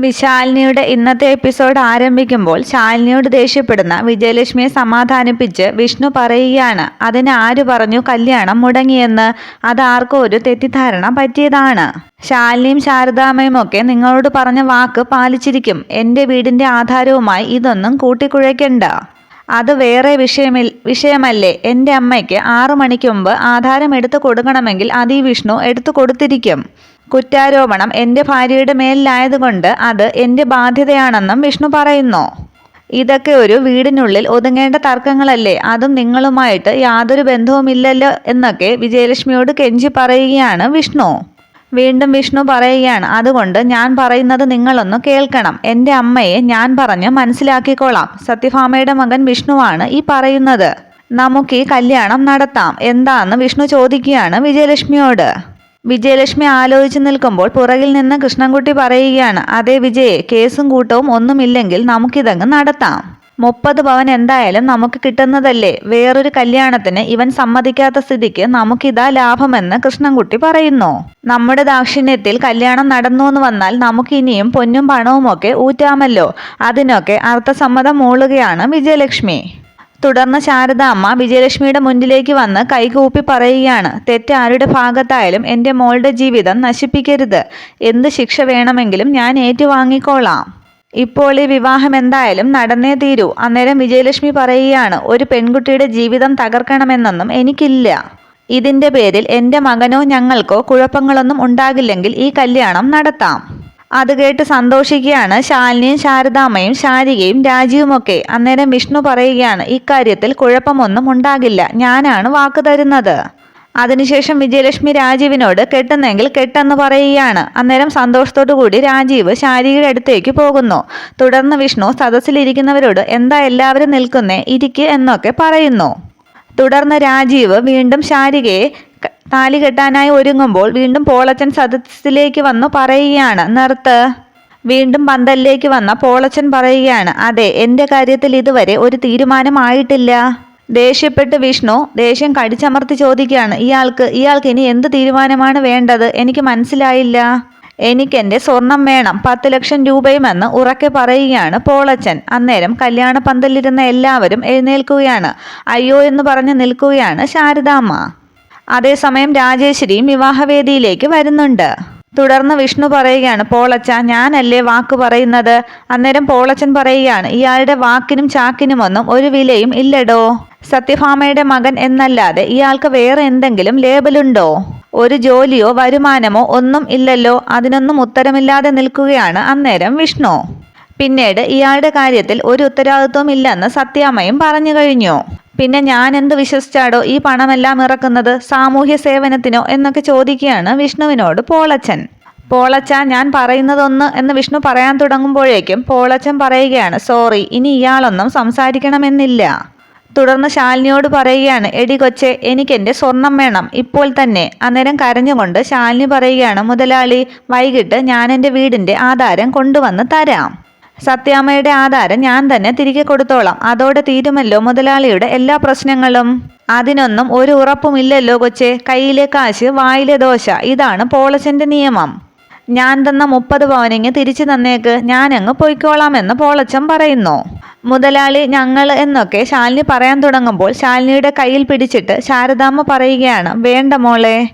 വിശാലിനിയുടെ ഇന്നത്തെ എപ്പിസോഡ് ആരംഭിക്കുമ്പോൾ ശാലിനിയോട് ദേഷ്യപ്പെടുന്ന വിജയലക്ഷ്മിയെ സമാധാനിപ്പിച്ച് വിഷ്ണു പറയുകയാണ് അതിന് ആര് പറഞ്ഞു കല്യാണം മുടങ്ങിയെന്ന്? അതാർക്കും ഒരു തെറ്റിദ്ധാരണ പറ്റിയതാണ്. ശാലിനിയും ശാരദാമ്മയും ഒക്കെ നിങ്ങളോട് പറഞ്ഞ വാക്ക് പാലിച്ചിരിക്കും. എന്റെ വീടിന്റെ ആധാരവുമായി ഇതൊന്നും കൂട്ടിക്കുഴയ്ക്കണ്ട. അത് വേറെ വിഷയമിൽ വിഷയമല്ലേ? എന്റെ അമ്മയ്ക്ക് ആറു മണിക്ക് മുമ്പ് ആധാരം എടുത്തു കൊടുക്കണമെങ്കിൽ അത് വിഷ്ണു എടുത്തു കൊടുത്തിരിക്കും. കുറ്റാരോപണം എന്റെ ഭാര്യയുടെ മേലിലായതുകൊണ്ട് അത് എന്റെ ബാധ്യതയാണെന്നും വിഷ്ണു പറയുന്നു. ഇതൊക്കെ ഒരു വീടിനുള്ളിൽ ഒതുങ്ങേണ്ട തർക്കങ്ങളല്ലേ? അതും നിങ്ങളുമായിട്ട് യാതൊരു ബന്ധവുമില്ലല്ലോ എന്നൊക്കെ വിജയലക്ഷ്മിയോട് കെഞ്ചി പറയുകയാണ് വിഷ്ണു. വീണ്ടും വിഷ്ണു പറയുകയാണ് അതുകൊണ്ട് ഞാൻ പറയുന്നത് നിങ്ങളൊന്ന് കേൾക്കണം. എന്റെ അമ്മയെ ഞാൻ പറഞ്ഞ് മനസ്സിലാക്കിക്കോളാം. സത്യഭാമയുടെ മകൻ വിഷ്ണുവാണ് ഈ പറയുന്നത്. നമുക്ക് ഈ കല്യാണം നടത്താം. എന്താന്ന് വിഷ്ണു ചോദിക്കുകയാണ് വിജയലക്ഷ്മിയോട്. വിജയലക്ഷ്മി ആലോചിച്ച് നിൽക്കുമ്പോൾ പുറകിൽ നിന്ന് കൃഷ്ണൻകുട്ടി പറയുകയാണ് അതേ വിജയെ കേസും കൂട്ടവും ഒന്നുമില്ലെങ്കിൽ നമുക്കിതങ്ങ് നടത്താം. മുപ്പത് പവൻ എന്തായാലും നമുക്ക് കിട്ടുന്നതല്ലേ? വേറൊരു കല്യാണത്തിന് ഇവൻ സമ്മതിക്കാത്ത സ്ഥിതിക്ക് നമുക്കിതാ ലാഭമെന്ന് കൃഷ്ണൻകുട്ടി പറയുന്നു. നമ്മുടെ ദാക്ഷിണ്യത്തിൽ കല്യാണം നടന്നു എന്ന് വന്നാൽ നമുക്ക് ഇനിയും പൊന്നും പണവുമൊക്കെ ഊറ്റാമല്ലോ. അതിനൊക്കെ അർത്ഥസമ്മതം മൂളുകയാണ് വിജയലക്ഷ്മി. തുടർന്ന് ശാരദ അമ്മ വിജയലക്ഷ്മിയുടെ മുന്നിലേക്ക് വന്ന് കൈകൂപ്പി പറയുകയാണ് തെറ്റ് ആരുടെ ഭാഗത്തായാലും എന്റെ മോളുടെ ജീവിതം നശിപ്പിക്കരുത്. എന്ത് ശിക്ഷ വേണമെങ്കിലും ഞാൻ ഏറ്റുവാങ്ങിക്കോളാം. ഇപ്പോൾ ഈ വിവാഹം എന്തായാലും നടന്നേ തീരൂ. അന്നേരം വിജയലക്ഷ്മി പറയുകയാണ് ഒരു പെൺകുട്ടിയുടെ ജീവിതം തകർക്കണമെന്നൊന്നും എനിക്കില്ല. ഇതിന്റെ പേരിൽ എന്റെ മകനോ ഞങ്ങൾക്കോ കുഴപ്പങ്ങളൊന്നും ഉണ്ടാകില്ലെങ്കിൽ ഈ കല്യാണം നടത്താം. അത് കേട്ട് സന്തോഷിക്കുകയാണ്. ശാലിനിയും ശാരദാമ്മയും ശാരികയും രാജീവുമൊക്കെ അന്നേരം വിഷ്ണു പറയുകയാണ് ഇക്കാര്യത്തിൽ കുഴപ്പമൊന്നും ഉണ്ടാകില്ല. ഞാനാണ് വാക്ക് തരുന്നത്. അതിനുശേഷം വിജയലക്ഷ്മി രാജീവിനോട് കെട്ടുന്നെങ്കിൽ കെട്ടെന്ന് പറയുകയാണ്. അന്നേരം സന്തോഷത്തോടു കൂടി രാജീവ് ശാരികയുടെ അടുത്തേക്ക് പോകുന്നു. തുടർന്ന് വിഷ്ണു സദസ്സിലിരിക്കുന്നവരോട് എന്താ എല്ലാവരും നിൽക്കുന്നേ? ഇരിക്ക് എന്നൊക്കെ പറയുന്നു. തുടർന്ന് രാജീവ് വീണ്ടും ശാരികയെ താലി കെട്ടാനായി ഒരുങ്ങുമ്പോൾ വീണ്ടും പോളച്ചൻ സദസ്സിലേക്ക് വന്നു പറയുകയാണ് നിർത്ത്. വീണ്ടും പന്തലിലേക്ക് വന്ന പോളച്ചൻ പറയുകയാണ് അതെ എന്റെ കാര്യത്തിൽ ഇതുവരെ ഒരു തീരുമാനമായിട്ടില്ല. ദേഷ്യപ്പെട്ട് വിഷ്ണു ദേഷ്യം കടിച്ചമർത്തി ചോദിക്കുകയാണ് ഇയാൾക്ക് ഇയാൾക്ക് ഇനി എന്ത് തീരുമാനമാണ് വേണ്ടത്? എനിക്ക് മനസ്സിലായില്ല. എനിക്കെന്റെ സ്വർണം വേണം പത്ത് ലക്ഷം രൂപയുമെന്ന് ഉറക്കെ പറയുകയാണ് പോളച്ചൻ. അന്നേരം കല്യാണ പന്തലിരുന്ന എല്ലാവരും എഴുന്നേൽക്കുകയാണ്. അയ്യോ എന്ന് പറഞ്ഞ് നിൽക്കുകയാണ് ശാരദാമ്മ. അതേസമയം രാജേശ്വരിയും വിവാഹവേദിയിലേക്ക് വരുന്നുണ്ട്. തുടർന്ന് വിഷ്ണു പറയുകയാണ് പോളച്ച ഞാനല്ലേ വാക്ക് പറയുന്നത്? അന്നേരം പോളച്ചൻ പറയുകയാണ് ഇയാളുടെ വാക്കിനും ചാക്കിനുമൊന്നും ഒരു വിലയും ഇല്ലടോ. സത്യഭാമയുടെ മകൻ എന്നല്ലാതെ ഇയാൾക്ക് വേറെ എന്തെങ്കിലും ലേബലുണ്ടോ? ഒരു ജോലിയോ വരുമാനമോ ഒന്നും ഇല്ലല്ലോ. അതിനൊന്നും ഉത്തരമില്ലാതെ നിൽക്കുകയാണ് അന്നേരം വിഷ്ണു. പിന്നീട് ഇയാളുടെ കാര്യത്തിൽ ഒരു ഉത്തരവാദിത്വം ഇല്ലെന്ന് സത്യാമ്മയും പറഞ്ഞു കഴിഞ്ഞു. പിന്നെ ഞാൻ എന്ത് വിശ്വസിച്ചാടോ ഈ പണമെല്ലാം ഇറക്കുന്നത് സാമൂഹ്യ സേവനത്തിനോ എന്നൊക്കെ ചോദിക്കുകയാണ് വിഷ്ണുവിനോട് പോളച്ചൻ. പോളച്ച ഞാൻ പറയുന്നതൊന്ന് എന്ന് വിഷ്ണു പറയാൻ തുടങ്ങുമ്പോഴേക്കും പോളച്ചൻ പറയുകയാണ് സോറി ഇനി ഇയാളൊന്നും സംസാരിക്കണമെന്നില്ല. തുടർന്ന് ശാലിനിയോട് പറയുകയാണ് എടി കൊച്ചെ എനിക്കെന്റെ സ്വർണം വേണം ഇപ്പോൾ തന്നെ. അന്നേരം കരഞ്ഞുകൊണ്ട് ശാലിനി പറയുകയാണ് മുതലാളി വൈകിട്ട് ഞാൻ എന്റെ വീടിന്റെ ആധാരം കൊണ്ടുവന്ന് തരാം. സത്യാമ്മയുടെ ആധാരം ഞാൻ തന്നെ തിരികെ കൊടുത്തോളാം. അതോടെ തീരുമല്ലോ മുതലാളിയുടെ എല്ലാ പ്രശ്നങ്ങളും. അതിനൊന്നും ഒരു ഉറപ്പുമില്ലല്ലോ കൊച്ചെ. കയ്യിലെ കാശ് വായിലെ ദോശ ഇതാണ് പോളച്ചന്റെ നിയമം. ഞാൻ തന്ന മുപ്പത് പവനിങ് തിരിച്ചു തന്നേക്ക്. ഞാനങ്ങ് പൊയ്ക്കോളാമെന്ന് പോളച്ചൻ പറയുന്നു. മുതലാളി ഞങ്ങൾ എന്നൊക്കെ ശാലിനി പറയാൻ തുടങ്ങുമ്പോൾ ശാലിനിയുടെ കയ്യിൽ പിടിച്ചിട്ട് ശാരദാമ്മ പറയുകയാണ് വേണ്ട മോളെ.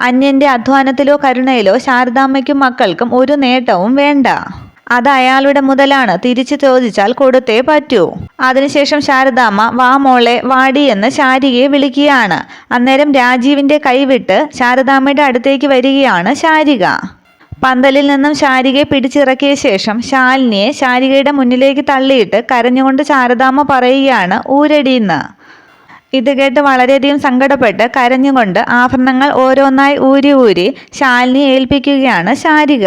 അന്യന്റെ അധ്വാനത്തിലോ കരുണയിലോ ശാരദാമ്മയ്ക്കും മക്കൾക്കും ഒരു നേട്ടവും വേണ്ട. അത് അയാളുടെ മുതലാണ്. തിരിച്ചു ചോദിച്ചാൽ കൊടുത്തേ പറ്റൂ. അതിനുശേഷം ശാരദാമ്മ വാ മോളെ വാടി എന്ന് ശാരികയെ വിളിക്കുകയാണ്. അന്നേരം രാജീവിന്റെ കൈവിട്ട് ശാരദാമ്മയുടെ അടുത്തേക്ക് വരികയാണ് ശാരിക. പന്തലിൽ നിന്നും ശാരികയെ പിടിച്ചിറക്കിയ ശേഷം ശാലിനിയെ ശാരികയുടെ മുന്നിലേക്ക് തള്ളിയിട്ട് കരഞ്ഞുകൊണ്ട് ശാരദാമ്മ പറയുകയാണ് ഊരടിയെന്ന് ഇത് കേട്ട് വളരെയധികം സങ്കടപ്പെട്ട് കരഞ്ഞുകൊണ്ട് ആഭരണങ്ങൾ ഓരോന്നായി ഊരി ഊരി ശാലിനി ഏൽപ്പിക്കുകയാണ് ശാരിക.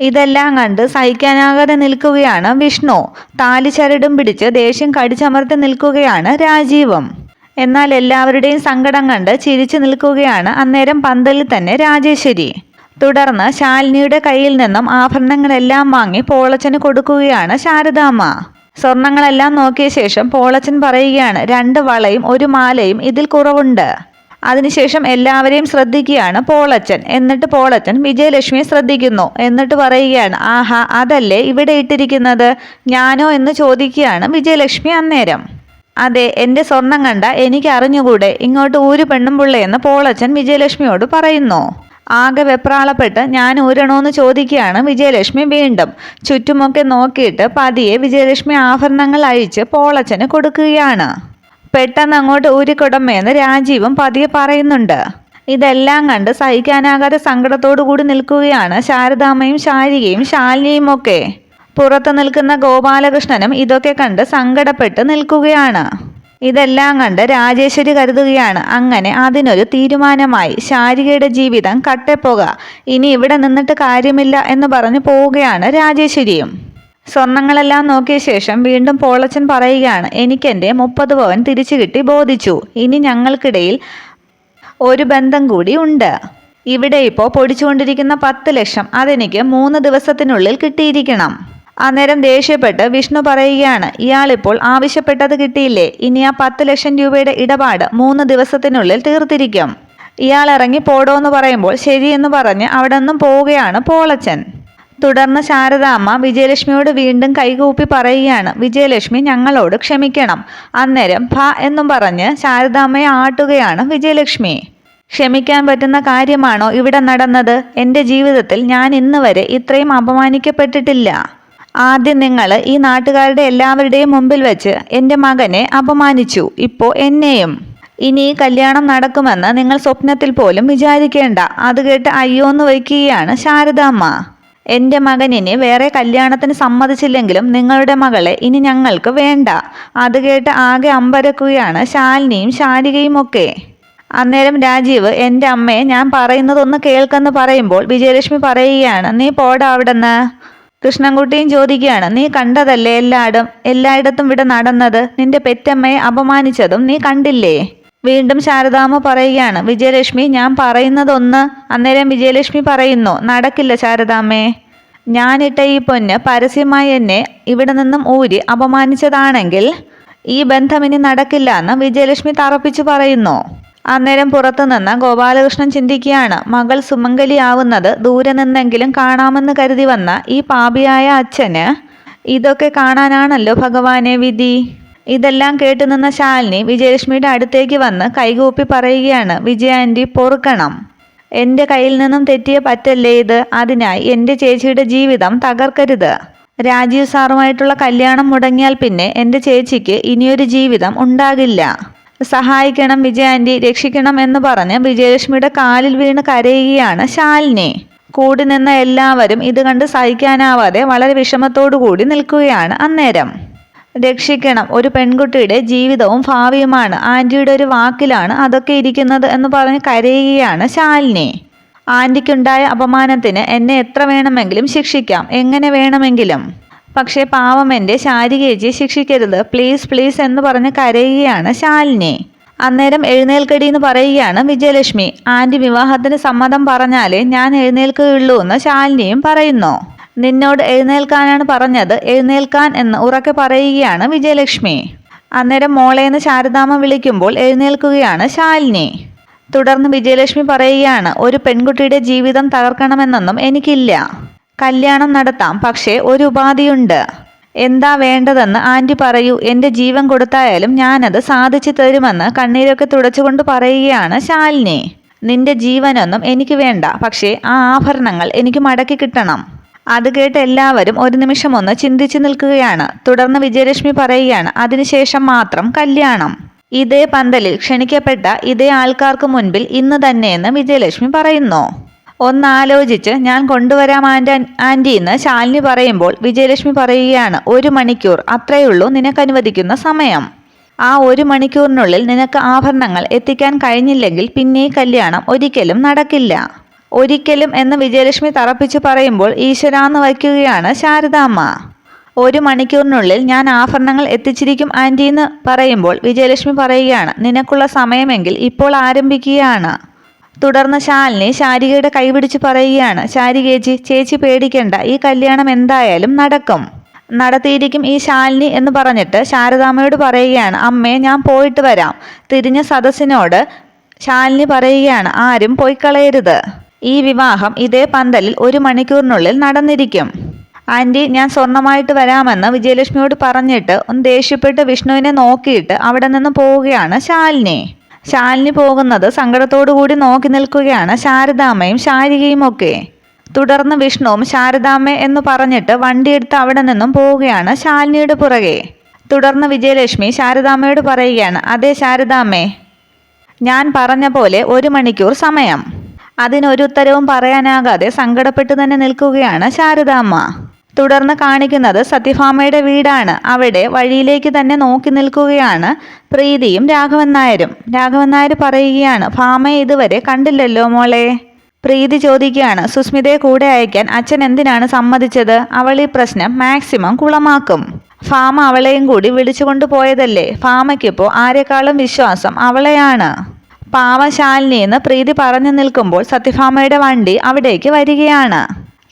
ഇതെല്ലാം കണ്ട് സഹിക്കാനാകാതെ നിൽക്കുകയാണ് വിഷ്ണു. താലി ചരടും പിടിച്ച് ദേഷ്യം കടിച്ചമർത്തി നിൽക്കുകയാണ് രാജീവം. എന്നാൽ എല്ലാവരുടെയും സങ്കടം കണ്ട് ചിരിച്ചു നിൽക്കുകയാണ് അന്നേരം പന്തലിൽ തന്നെ രാജേശ്വരി. തുടർന്ന് ശാലിനിയുടെ കയ്യിൽ നിന്നും ആഭരണങ്ങളെല്ലാം വാങ്ങി പോളച്ചന് കൊടുക്കുകയാണ് ശാരദാമ്മ. സ്വർണങ്ങളെല്ലാം നോക്കിയ ശേഷം പോളച്ചൻ പറയുകയാണ് രണ്ട് വളയും ഒരു മാലയും ഇതിൽ കുറവുണ്ട്. അതിനുശേഷം എല്ലാവരെയും ശ്രദ്ധിക്കുകയാണ് പോളച്ചൻ. എന്നിട്ട് പോളച്ചൻ വിജയലക്ഷ്മിയെ ശ്രദ്ധിക്കുന്നു. എന്നിട്ട് പറയുകയാണ് ആഹാ അതല്ലേ ഇവിടെ ഇട്ടിരിക്കുന്നത്? ഞാനോ? എന്ന് ചോദിക്കുകയാണ് വിജയലക്ഷ്മി അന്നേരം. അതെ എന്റെ സ്വർണം കണ്ട എനിക്ക് അറിഞ്ഞുകൂടെ? ഇങ്ങോട്ട് ഊരു പെണ്ണും പിള്ളയെന്ന് പോളച്ചൻ വിജയലക്ഷ്മിയോട് പറയുന്നു. ആകെ വെപ്രാളപ്പെട്ട് ഞാൻ ഊരണോന്ന് ചോദിക്കുകയാണ് വിജയലക്ഷ്മി വീണ്ടും. ചുറ്റുമൊക്കെ നോക്കിയിട്ട് പതിയെ വിജയലക്ഷ്മി ആഭരണങ്ങൾ അഴിച്ച് പോളച്ചന് കൊടുക്കുകയാണ്. പെട്ടെന്ന് അങ്ങോട്ട് ഊരിക്കൊടമേന്ന് രാജീവും പതിയെ പറയുന്നുണ്ട്. ഇതെല്ലാം കണ്ട് സഹിക്കാനാകാതെ സങ്കടത്തോടു കൂടി നിൽക്കുകയാണ് ശാരദാമ്മയും ശാരികയും ശാലിനിയും ഒക്കെ. പുറത്തു നിൽക്കുന്ന ഗോപാലകൃഷ്ണനും ഇതൊക്കെ കണ്ട് സങ്കടപ്പെട്ട് നിൽക്കുകയാണ്. ഇതെല്ലാം കണ്ട് രാജേശ്വരി കരുതുകയാണ് അങ്ങനെ അതിനൊരു തീരുമാനമായി. ശാരികയുടെ ജീവിതം കട്ടെപ്പോക. ഇനി ഇവിടെ നിന്നിട്ട് കാര്യമില്ല എന്ന് പറഞ്ഞു പോവുകയാണ് രാജേശ്വരിയും. സ്വർണങ്ങളെല്ലാം നോക്കിയ ശേഷം വീണ്ടും പോളച്ചൻ പറയുകയാണ് എനിക്കെന്റെ മുപ്പത് പവൻ തിരിച്ചു കിട്ടി ബോധിച്ചു. ഇനി ഞങ്ങൾക്കിടയിൽ ഒരു ബന്ധം കൂടി ഉണ്ട്. ഇവിടെ ഇപ്പോൾ പൊടിച്ചുകൊണ്ടിരിക്കുന്ന പത്ത് ലക്ഷം അതെനിക്ക് മൂന്ന് ദിവസത്തിനുള്ളിൽ കിട്ടിയിരിക്കണം. അന്നേരം ദേഷ്യപ്പെട്ട് വിഷ്ണു പറയുകയാണ് ഇയാളിപ്പോൾ ആവശ്യപ്പെട്ടത് കിട്ടിയില്ലേ? ഇനി ആ പത്ത് ലക്ഷം രൂപയുടെ ഇടപാട് മൂന്ന് ദിവസത്തിനുള്ളിൽ തീർത്തിരിക്കും. ഇയാൾ ഇറങ്ങി പോടോ എന്ന് പറയുമ്പോൾ ശരിയെന്ന് പറഞ്ഞ് അവിടെ നിന്നും പോവുകയാണ് പോളച്ചൻ. തുടർന്ന് ശാരദാമ്മ വിജയലക്ഷ്മിയോട് വീണ്ടും കൈകൂപ്പി പറയുകയാണ് വിജയലക്ഷ്മി ഞങ്ങളോട് ക്ഷമിക്കണം. അന്നേരം ഭ എന്നും പറഞ്ഞ് ശാരദാമ്മയെ ആട്ടുകയാണ് വിജയലക്ഷ്മി. ക്ഷമിക്കാൻ പറ്റുന്ന കാര്യമാണോ ഇവിടെ നടന്നത്? എന്റെ ജീവിതത്തിൽ ഞാൻ ഇന്ന് വരെ ഇത്രയും അപമാനിക്കപ്പെട്ടിട്ടില്ല. ആദ്യം നിങ്ങൾ ഈ നാട്ടുകാരുടെ എല്ലാവരുടെയും മുമ്പിൽ വെച്ച് എന്റെ മകനെ അപമാനിച്ചു. ഇപ്പോൾ എന്നെയും. ഇനി കല്യാണം നടക്കുമെന്ന് നിങ്ങൾ സ്വപ്നത്തിൽ പോലും വിചാരിക്കേണ്ട. അത് കേട്ട് അയ്യോ എന്ന് വയ്ക്കുകയാണ് ശാരദാമ്മ. എന്റെ മകൻ ഇനി വേറെ കല്യാണത്തിന് സമ്മതിച്ചില്ലെങ്കിലും നിങ്ങളുടെ മകളെ ഇനി ഞങ്ങൾക്ക് വേണ്ട. അത് കേട്ട് ആകെ അമ്പരക്കുകയാണ് ശാലിനിയും ശാരികയും ഒക്കെ. അന്നേരം രാജീവ് എന്റെ അമ്മയെ ഞാൻ പറയുന്നതൊന്ന് കേൾക്കെന്ന് പറയുമ്പോൾ വിജയലക്ഷ്മി പറയുകയാണ് നീ പോടാ അവിടെന്ന്. കൃഷ്ണൻകുട്ടിയും ചോദിക്കുകയാണ് നീ കണ്ടതല്ലേ എല്ലായിടും എല്ലായിടത്തും ഇവിടെ നടന്നത്? നിന്റെ പെറ്റമ്മയെ അപമാനിച്ചതും നീ കണ്ടില്ലേ? വീണ്ടും ശാരദാമ്മ പറയുകയാണ് വിജയലക്ഷ്മി ഞാൻ പറയുന്നതൊന്ന് അന്നേരം വിജയലക്ഷ്മി പറയുന്നു നടക്കില്ല ശാരദാമ്മേ. ഞാനിട്ട ഈ പൊന്ന് പരസ്യമായി എന്നെ ഇവിടെ നിന്നും ഊരി അപമാനിച്ചതാണെങ്കിൽ ഈ ബന്ധം ഇനി നടക്കില്ല എന്ന് വിജയലക്ഷ്മി തറപ്പിച്ചു പറയുന്നു. അന്നേരം പുറത്തുനിന്ന് ഗോപാലകൃഷ്ണൻ ചിന്തിക്കുകയാണ് മകൾ സുമംഗലിയാവുന്നത് ദൂരെ നിന്നെങ്കിലും കാണാമെന്ന് കരുതി വന്ന ഈ പാപിയായ അച്ഛന് ഇതൊക്കെ കാണാനാണല്ലോ ഭഗവാനെ വിധി. ഇതെല്ലാം കേട്ടുനിന്ന ശാലിനി വിജയലക്ഷ്മിയുടെ അടുത്തേക്ക് വന്ന് കൈകൂപ്പി പറയുകയാണ് വിജയ ആന്റി പൊറുക്കണം. എന്റെ കയ്യിൽ നിന്നും തെറ്റിയ പറ്റല്ലേ ഇത്? അതിനായി എന്റെ ചേച്ചിയുടെ ജീവിതം തകർക്കരുത്. രാജീവ് സാറുമായിട്ടുള്ള കല്യാണം മുടങ്ങിയാൽ പിന്നെ എന്റെ ചേച്ചിക്ക് ഇനിയൊരു ജീവിതം ഉണ്ടാകില്ല. സഹായിക്കണം വിജയ ആന്റി രക്ഷിക്കണം എന്ന് പറഞ്ഞ് വിജയലക്ഷ്മിയുടെ കാലിൽ വീണ് കരയുകയാണ് ശാലിനി. കൂടി നിന്ന എല്ലാവരും ഇത് കണ്ട് സഹിക്കാനാവാതെ വളരെ വിഷമത്തോടു കൂടി നിൽക്കുകയാണ് അന്നേരം. രക്ഷിക്കണം. ഒരു പെൺകുട്ടിയുടെ ജീവിതവും ഭാവിയുമാണ്. ആന്റിയുടെ ഒരു വാക്കിലാണ് അതൊക്കെ ഇരിക്കുന്നത് എന്ന് പറഞ്ഞ് കരയുകയാണ് ശാലിനി. ആന്റിക്കുണ്ടായ അപമാനത്തിന് എന്നെ എത്ര വേണമെങ്കിലും ശിക്ഷിക്കാം. എങ്ങനെ വേണമെങ്കിലും. പക്ഷേ പാവം എന്റെ ശാരികേച്ചി ശിക്ഷിക്കരുത്. പ്ലീസ് പ്ലീസ് എന്ന് പറഞ്ഞ് കരയുകയാണ് ശാലിനി. അന്നേരം എഴുന്നേൽക്കടി എന്ന് പറയുകയാണ് വിജയലക്ഷ്മി. ആന്റി വിവാഹത്തിന് സമ്മതം പറഞ്ഞാലേ ഞാൻ എഴുന്നേൽക്കുകയുള്ളൂ എന്ന് ശാലിനിയും പറയുന്നു. നിന്നോട് എഴുന്നേൽക്കാനാണ് പറഞ്ഞത്. എഴുന്നേൽക്കാൻ എന്ന് ഉറക്കെ പറയുകയാണ് വിജയലക്ഷ്മി. അന്നേരം മോളേന്ന് ശാരദാമ്മ വിളിക്കുമ്പോൾ എഴുന്നേൽക്കുകയാണ് ശാലിനി. തുടർന്ന് വിജയലക്ഷ്മി പറയുകയാണ് ഒരു പെൺകുട്ടിയുടെ ജീവിതം തകർക്കണമെന്നൊന്നും എനിക്കില്ല. കല്യാണം നടത്താം പക്ഷേ ഒരു ഉപാധിയുണ്ട്. എന്താ വേണ്ടതെന്ന് ആന്റി പറയൂ. എന്റെ ജീവൻ കൊടുത്തായാലും ഞാനത് സാധിച്ചു തരുമെന്ന് കണ്ണീരൊക്കെ തുടച്ചുകൊണ്ട് പറയുകയാണ് ശാലിനി. നിന്റെ ജീവനൊന്നും എനിക്ക് വേണ്ട പക്ഷേ ആ ആഭരണങ്ങൾ എനിക്ക് മടക്കി കിട്ടണം. അത് കേട്ട് എല്ലാവരും ഒരു നിമിഷം ഒന്ന് ചിന്തിച്ചു നിൽക്കുകയാണ്. തുടർന്ന് വിജയലക്ഷ്മി പറയുകയാണ് അതിനുശേഷം മാത്രം കല്യാണം. ഇതേ പന്തലിൽ ക്ഷണിക്കപ്പെട്ട ഇതേ ആൾക്കാർക്ക് മുൻപിൽ ഇന്ന് തന്നെയെന്ന് വിജയലക്ഷ്മി പറയുന്നു. ഒന്നാലോചിച്ച് ഞാൻ കൊണ്ടുവരാം ആന്റെ ആന്റി എന്ന് ശാലിനി പറയുമ്പോൾ വിജയലക്ഷ്മി പറയുകയാണ് ഒരു മണിക്കൂർ അത്രയുള്ളൂ നിനക്ക് അനുവദിക്കുന്ന സമയം. ആ ഒരു മണിക്കൂറിനുള്ളിൽ നിനക്ക് ആഭരണങ്ങൾ എത്തിക്കാൻ കഴിഞ്ഞില്ലെങ്കിൽ പിന്നെ കല്യാണം ഒരിക്കലും നടക്കില്ല. ഒരിക്കലും എന്ന് വിജയലക്ഷ്മി തറപ്പിച്ചു പറയുമ്പോൾ ഈശ്വരാന്ന് വയ്ക്കുകയാണ് ശാരദാമ്മ. ഒരു മണിക്കൂറിനുള്ളിൽ ഞാൻ ആഭരണങ്ങൾ എത്തിച്ചിരിക്കും ആന്റി എന്ന് പറയുമ്പോൾ വിജയലക്ഷ്മി പറയുകയാണ് നിനക്കുള്ള സമയമെങ്കിൽ ഇപ്പോൾ ആരംഭിക്കുകയാണ്. തുടർന്ന് ശാലിനി ശാരികയുടെ കൈപിടിച്ച് പറയുകയാണ് ശാരികേച്ചി ചേച്ചി പേടിക്കേണ്ട ഈ കല്യാണം എന്തായാലും നടക്കും. നടത്തിയിരിക്കും ഈ ശാലിനി എന്ന് പറഞ്ഞിട്ട് ശാരദാമ്മയോട് പറയുകയാണ് അമ്മേ ഞാൻ പോയിട്ട് വരാം. തിരിഞ്ഞ സദസ്സിനോട് ശാലിനി പറയുകയാണ് ആരും പോയിക്കളയരുത് ഈ വിവാഹം ഇതേ പന്തലിൽ ഒരു മണിക്കൂറിനുള്ളിൽ നടന്നിരിക്കും. ആന്റി ഞാൻ സ്വർണമായിട്ട് വരാമെന്ന് വിജയലക്ഷ്മിയോട് പറഞ്ഞിട്ട് ഒന്ന് ദേഷ്യപ്പെട്ട് വിഷ്ണുവിനെ നോക്കിയിട്ട് അവിടെ നിന്ന് പോവുകയാണ് ശാലിനി. ശാലിനി പോകുന്നത് കൂടി നോക്കി നിൽക്കുകയാണ് ശാരദാമ്മയും ശാരികയും ഒക്കെ. തുടർന്ന് വിഷ്ണുവും ശാരദാമ്മ എന്ന് പറഞ്ഞിട്ട് വണ്ടിയെടുത്ത് അവിടെ നിന്നും പോവുകയാണ് ശാലിനിയുടെ പുറകെ. തുടർന്ന് വിജയലക്ഷ്മി ശാരദാമ്മയോട് പറയുകയാണ് അതെ ശാരദാമ്മേ ഞാൻ പറഞ്ഞ പോലെ ഒരു മണിക്കൂർ സമയം. അതിനൊരു ഉത്തരവും പറയാനാകാതെ സങ്കടപ്പെട്ടു തന്നെ നിൽക്കുകയാണ് ശാരദാമ്മ. തുടർന്ന് കാണിക്കുന്നത് സത്യഭാമയുടെ വീടാണ്. അവിടെ വഴിയിലേക്ക് തന്നെ നോക്കി നിൽക്കുകയാണ് പ്രീതിയും രാഘവൻ നായരും. രാഘവൻ നായർ പറയുകയാണ് ഭാമയെ ഇതുവരെ കണ്ടില്ലല്ലോ മോളെ. പ്രീതി ചോദിക്കുകയാണ് സുസ്മിതയെ കൂടെ അയക്കാൻ അച്ഛൻ എന്തിനാണ് സമ്മതിച്ചത്? അവൾ ഈ പ്രശ്നം മാക്സിമം കുളമാക്കും. ഫാമ അവളെയും കൂടി വിളിച്ചുകൊണ്ട് പോയതല്ലേ ഫാമയ്ക്കിപ്പോൾ ആരെക്കാളും വിശ്വാസം അവളെയാണ്. പാവശാലിനി എന്ന് പ്രീതി പറഞ്ഞു നിൽക്കുമ്പോൾ സത്യഭാമയുടെ വണ്ടി അവിടേക്ക് വരികയാണ്.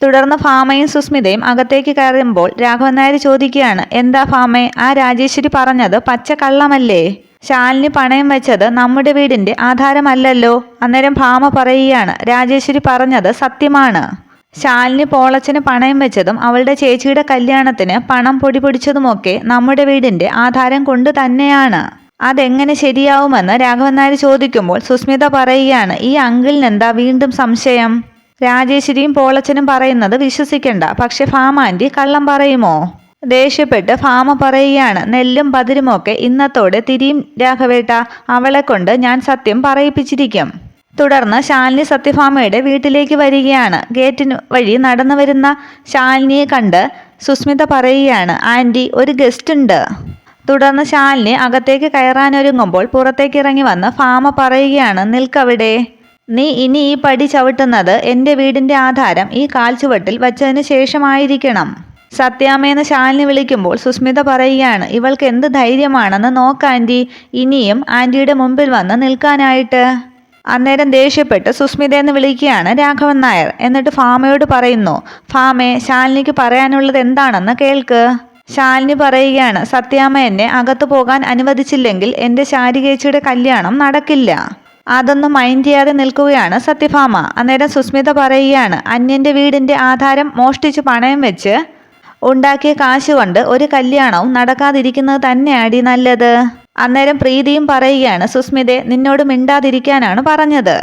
തുടർന്ന് ഫാമയും സുസ്മിതയും അകത്തേക്ക് കയറുമ്പോൾ രാഘവൻ നായർ ചോദിക്കുകയാണ് എന്താ ഫാമേ ആ രാജേശ്വരി പറഞ്ഞത് പച്ച കള്ളമല്ലേ ശാലിനി പണയം വെച്ചത് നമ്മുടെ വീടിന്റെ ആധാരമല്ലല്ലോ? അന്നേരം ഫാമ പറയുകയാണ് രാജേശ്വരി പറഞ്ഞത് സത്യമാണ്. ശാലിനി പോളച്ചന് പണയം വെച്ചതും അവളുടെ ചേച്ചിയുടെ കല്യാണത്തിന് പണം പൊടിപൊടിച്ചതുമൊക്കെ നമ്മുടെ വീടിന്റെ ആധാരം കൊണ്ട് തന്നെയാണ്. അതെങ്ങനെ ശരിയാവുമെന്ന് രാഘവൻ നായർ ചോദിക്കുമ്പോൾ സുസ്മിത പറയുകയാണ് ഈ അങ്കിളിന് എന്താ വീണ്ടും സംശയം? രാജേശ്വരിയും പോളച്ചനും പറയുന്നത് വിശ്വസിക്കണ്ട. പക്ഷെ ഫാമാന്റി കള്ളം പറയുമോ? ദേഷ്യപ്പെട്ട് ഫാമ പറയുകയാണ് നെല്ലും പതിരുമൊക്കെ ഇന്നത്തോടെ തിരിയും രാഘവേട്ട. അവളെ കൊണ്ട് ഞാൻ സത്യം പറയിപ്പിച്ചിരിക്കും. തുടർന്ന് ശാലിനി സത്യഫാമയുടെ വീട്ടിലേക്ക് വരികയാണ്. ഗേറ്റിന് വഴി നടന്നു വരുന്ന ശാലിനിയെ കണ്ട് സുസ്മിത പറയുകയാണ് ആന്റി ഒരു ഗസ്റ്റ് ഉണ്ട്. തുടർന്ന് ശാലിനി അകത്തേക്ക് കയറാനൊരുങ്ങുമ്പോൾ പുറത്തേക്ക് ഇറങ്ങി വന്ന് ഫാമ പറയുകയാണ് നിൽക്കവിടെ. നീ ഇനി ഈ പടി ചവിട്ടുന്നത് എന്റെ വീടിന്റെ ആധാരം ഈ കാൽച്ചുവട്ടിൽ വച്ചതിന് ശേഷമായിരിക്കണം. സത്യാമ്മയെന്ന് ശാലിനി വിളിക്കുമ്പോൾ സുസ്മിത പറയുകയാണ് ഇവൾക്ക് എന്ത് ധൈര്യമാണെന്ന് നോക്ക് ആന്റി. ഇനിയും ആന്റിയുടെ മുമ്പിൽ വന്ന് നിൽക്കാനായിട്ട്. അന്നേരം ദേഷ്യപ്പെട്ട് സുസ്മിതയെന്ന് വിളിക്കുകയാണ് രാഘവൻ നായർ. എന്നിട്ട് ഫാമയോട് പറയുന്നു ഫാമേ ശാലിനിക്ക് പറയാനുള്ളത് എന്താണെന്ന് കേൾക്ക്. ശാലിനി പറയുകയാണ് സത്യാമ്മ എന്നെ അകത്തു പോകാൻ അനുവദിച്ചില്ലെങ്കിൽ എന്റെ ശാരികേച്ചിയുടെ കല്യാണം നടക്കില്ല. അതൊന്നും മൈൻഡ് ചെയ്യാതെ നിൽക്കുകയാണ് സത്യഭാമ. അന്നേരം സുസ്മിത പറയുകയാണ് അന്യന്റെ വീടിന്റെ ആധാരം മോഷ്ടിച്ച് പണയം വെച്ച് ഉണ്ടാക്കിയ കാശ് കൊണ്ട് ഒരു കല്യാണവും നടക്കാതിരിക്കുന്നത് തന്നെയാടി നല്ലത്. അന്നേരം പ്രീതിയും പറയുകയാണ് സുസ്മിതെ നിന്നോട് മിണ്ടാതിരിക്കാനാണ് പറഞ്ഞത്.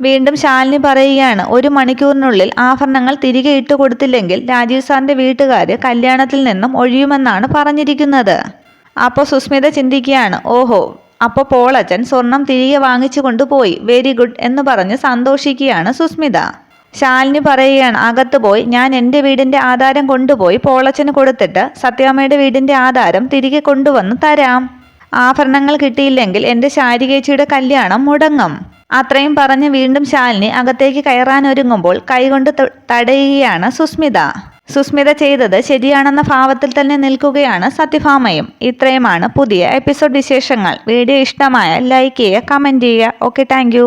വീണ്ടും ശാലിനി പറയുകയാണ് ഒരു മണിക്കൂറിനുള്ളിൽ ആഭരണങ്ങൾ തിരികെ ഇട്ടു കൊടുത്തില്ലെങ്കിൽ രാജീവ് സാറിന്റെ വീട്ടുകാർ കല്യാണത്തിൽ നിന്നും ഒഴിയുമെന്നാണ് പറഞ്ഞിരിക്കുന്നത്. അപ്പോൾ സുസ്മിത ചിന്തിക്കുകയാണ് ഓഹോ അപ്പോൾ പോളച്ചൻ സ്വർണം തിരികെ വാങ്ങിച്ചു കൊണ്ടുപോയി വെരി ഗുഡ് എന്ന് പറഞ്ഞ് സന്തോഷിക്കുകയാണ് സുസ്മിത. ശാലിനി പറയുകയാണ് അകത്ത് പോയി ഞാൻ എന്റെ വീടിന്റെ ആധാരം കൊണ്ടുപോയി പോളച്ചന് കൊടുത്തിട്ട് സത്യാമ്മയുടെ വീടിന്റെ ആധാരം തിരികെ കൊണ്ടുവന്ന് തരാം. ആഭരണങ്ങൾ കിട്ടിയില്ലെങ്കിൽ എന്റെ ശാരികേച്ചിയുടെ കല്യാണം മുടങ്ങും. അത്രയും പറഞ്ഞ് വീണ്ടും ശാലിനി അകത്തേക്ക് കയറാനൊരുങ്ങുമ്പോൾ കൈകൊണ്ട് തടയുകയാണ് സുസ്മിത. സുസ്മിത ചെയ്തത് ശരിയാണെന്ന ഭാവത്തിൽ തന്നെ നിൽക്കുകയാണ് സത്യഭാമയും. ഇത്രയുമാണ് പുതിയ എപ്പിസോഡ് വിശേഷങ്ങൾ. വീഡിയോ ഇഷ്ടമായ ലൈക്ക് ചെയ്യുക കമന്റ് ചെയ്യുക. Okay thank